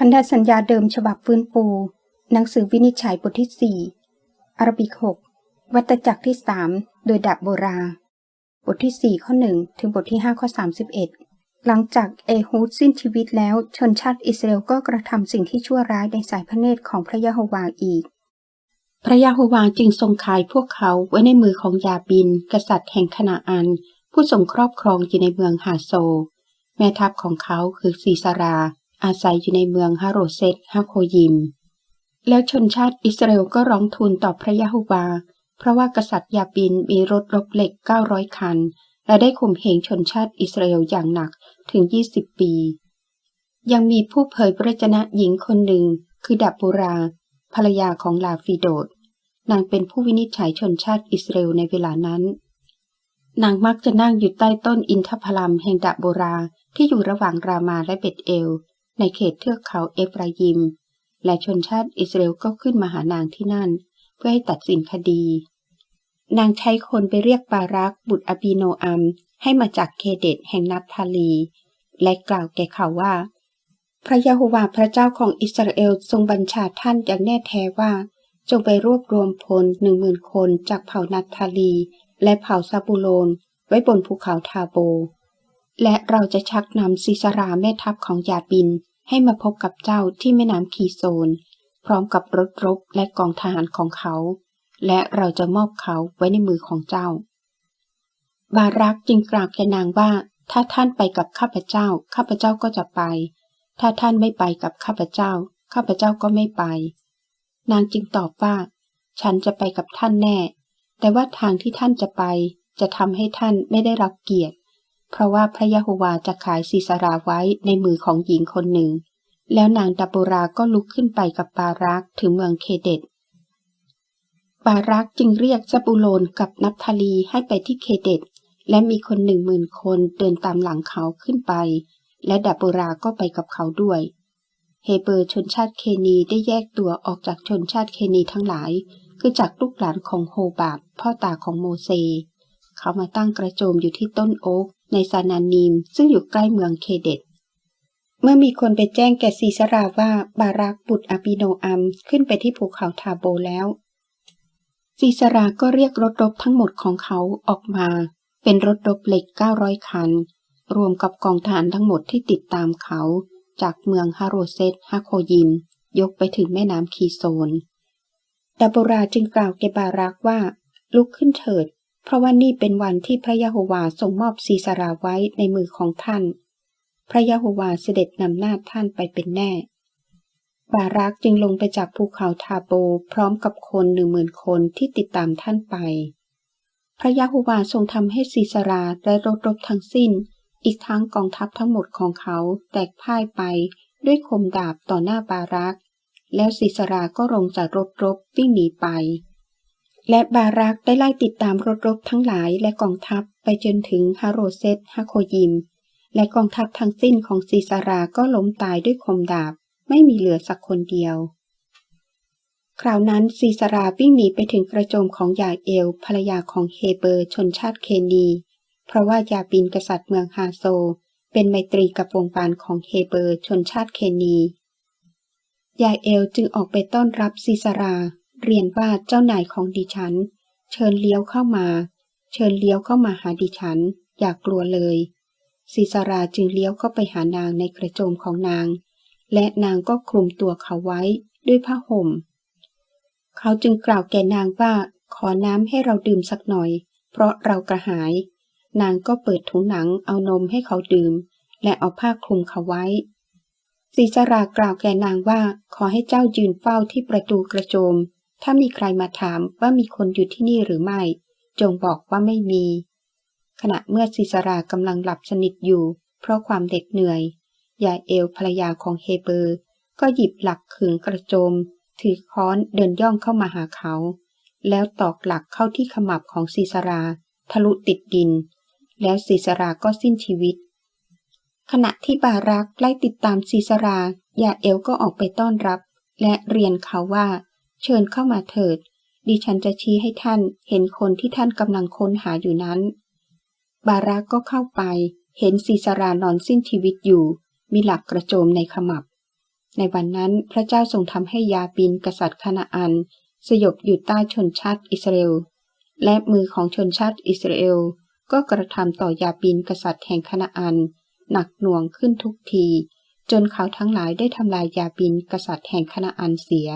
พันธสัญญาเดิมฉบับฟื้นฟู หนังสือวินิจฉัยบทที่4อารบิก6วัตจักรที่3โดยดาบโบรา บทที่4ข้อ1ถึงบทที่5ข้อ31หลังจากเอฮูดสิ้นชีวิตแล้วชนชาติอิสราเอลก็กระทำสิ่งที่ชั่วร้ายในสายพระเนตรของพระยะโฮวาอีก พระยะโฮวาจึงทรงขายพวกเขาไว้ในมือของยาบิน กษัตริย์แห่งคณาอัน ผู้ทรงครอบครองอยู่ในเมืองฮาโซ แม่ทัพของเขาคือซีซารา อาศัยอยู่ในเมืองฮาโรเซตฮาโคยิม แล้วชนชาติอิสราเอลก็ร้องทูลต่อพระยะโฮวา เพราะว่ากษัตริย์ยาบินมีรถรบเหล็ก 900 คัน และได้ข่มเหงชนชาติอิสราเอลอย่างหนักถึง 20 ปี ยังมีผู้เผยพระวจนะหญิงคนหนึ่ง คือดับบูรา ภรรยาของลาฟิโดดนางเป็นผู้วินิจฉัยชนชาติอิสราเอลในเวลานั้น นางมักจะนั่งอยู่ใต้ต้นอินทผลัมแห่งดะโบราที่อยู่ระหว่างรามาและเบตเอล ในเขตเทือกเขาเอฟรายิม และชนชาติอิสราเอลก็ขึ้นมาหานางที่นั่น เพื่อให้ตัดสินคดี นางใช้คนไปเรียกบารัก บุตรอบีโนอัม ให้มาจากเคเดตแห่งนับทาลี และกล่าวแก่เขาว่า พระยะโฮวาพระเจ้าของอิสราเอลทรงบัญชาท่านอย่างแน่แท้ว่า จงไปรวบรวมพลหนึ่งหมื่นคนจากเผ่านับทาลี และเผ่าซาบูโลนไว้บนภูเขาทาโบ และเราจะชักนำซิสราแม่ทัพของยาบิน ให้มาพบกับเจ้าที่แม่น้ำคีโซน พร้อมกับรถรบและกองทหารของเขา และเราจะมอบเขาไว้ในมือของเจ้า บารักจึงกล่าวแกนางว่า ถ้าท่านไปกับข้าพเจ้า ข้าพเจ้าก็จะไป ถ้าท่านไม่ไปกับข้าพเจ้า ข้าพเจ้าก็ไม่ไป นางจึงตอบว่า ฉันจะไปกับท่านแน่ แต่ว่าทางที่ท่านจะไป จะทำให้ท่านไม่ได้รับเกียรติ เพราะว่าพระยะโฮวาจะขายซีสราไว้ในมือของหญิงคนหนึ่ง แล้วนางดับโบราก็ลุกขึ้นไปกับบารักถึงเมืองเคเดตบารักจึงเรียกซาบูโลนกับนับทาลีให้ไปที่เคเดตและมีคนหนึ่งหมื่นคนเดินตามหลังเขาขึ้นไป และดับโบราก็ไปกับเขาด้วย เฮเบอร์ชนชาติเคนีได้แยกตัวออกจากชนชาติเคนีทั้งหลาย คือจากลูกหลานของโฮบาบพ่อตาของโมเซ เขามาตั้งกระโจมอยู่ที่ต้นโอ๊กในซานานีม ซึ่งอยู่ใกล้เมืองเคเดตเมื่อมีคนไปแจ้งแก่ซีซาราว่าบารักบุตรอาบิโนอัมขึ้นไปที่ภูเขาทาโบแล้วซีซาราก็เรียกรถรบทั้งหมดของเขาออกมา เป็นรถรบเหล็ก 900 คัน รวมกับกองทหารทั้งหมดที่ติดตามเขา จากเมืองฮาโรเซตฮาโคยิม ยกไปถึงแม่น้ำคีโซนดาโบราจึงกล่าวแกบารักว่า ลุกขึ้นเถิด เพราะว่านี่เป็นวันที่พระยะโฮวาทรงมอบซีซาราไว้ในมือของท่าน พระยะโฮวาเสด็จนำหน้าท่านไปเป็นแน่ บารักจึงลงไปจากภูเขาทาโบพร้อมกับคนหนึ่งหมื่นคนที่ติดตามท่านไป พระยะโฮวาทรงทำให้ซีซาราและรถรบทั้งสิ้น อีกทั้งกองทัพทั้งหมดของเขาแตกพ่ายไปด้วยคมดาบต่อหน้าบารัก แล้วซีซาราก็ลงจากรถรบวิ่งหนีไป และบารักได้ไล่ติดตามรถรบทั้งหลายและกองทัพไปจนถึงฮาโรเซตฮาโคยิม และกองทัพทั้งสิ้นของซีซาราก็ล้มตายด้วยคมดาบ ไม่มีเหลือสักคนเดียว คราวนั้นซีซาราวิ่งหนีไปถึงกระโจมของยาเอลภรรยาของเฮเบอร์ชนชาติเคนี เพราะว่ายาบินกษัตริย์เมืองฮาโซ เป็นไมตรีกับวงวานของเฮเบอร์ชนชาติเคนียาเอลจึงออกไปต้อนรับซีซารา เรียนว่าเจ้านายของดิฉัน เชิญเลี้ยวเข้ามา เชิญเลี้ยวเข้ามาหาดิฉัน อย่ากกลัวเลยซีซาราจึงเลี้ยวเข้าไปหานางในกระโจมของนาง และนางก็คลุมตัวเขาไว้ด้วยผ้าห่ม เขาจึงกล่าวแก่นางว่าขอน้ำให้เราดื่มสักหน่อย เพราะเรากระหาย นางก็เปิดถุงหนังเอานมให้เขาดื่ม และเอาผ้าคลุมเขาไว้ซีซารากล่าวแก่นางว่าขอให้เจ้ายืนเฝ้าที่ประตูกระโจม ถ้ามีใครมาถามว่ามีคนอยู่ที่นี่หรือไม่ จงบอกว่าไม่มี ขณะเมื่อซีซารากำลังหลับสนิทอยู่ เพราะความเด็ดเหนื่อย ยาเอลภรรยาของเฮเบอร์ ก็หยิบหลักขึงกระโจม ถือค้อนเดินย่องเข้ามาหาเขา แล้วตอกหลักเข้าที่ขมับของซีซารา ทะลุติดดิน แล้วซีซาราก็สิ้นชีวิต ขณะที่บารักไล่ติดตามซีซารายาเอลก็ออกไปต้อนรับ และเรียนเขาว่า เชิญเข้ามาเถิด ดิฉันจะชี้ให้ท่านเห็นคนที่ท่านกำลังค้นหาอยู่นั้น บารักก็เข้าไป เห็นซีซารานอนสิ้นชีวิตอยู่ มีหลักกระโจมในขมับ ในวันนั้นพระเจ้าทรงทำให้ยาบินกษัตริย์คณาอัน สยบอยู่ใต้ชนชาติอิสราเอล และมือของชนชาติอิสราเอล ก็กระทำต่อยาบินกษัตริย์แห่งคณาอัน หนักหน่วงขึ้นทุกที จนเขาทั้งหลายได้ทำลายยาบินกษัตริย์แห่งคณาอันเสีย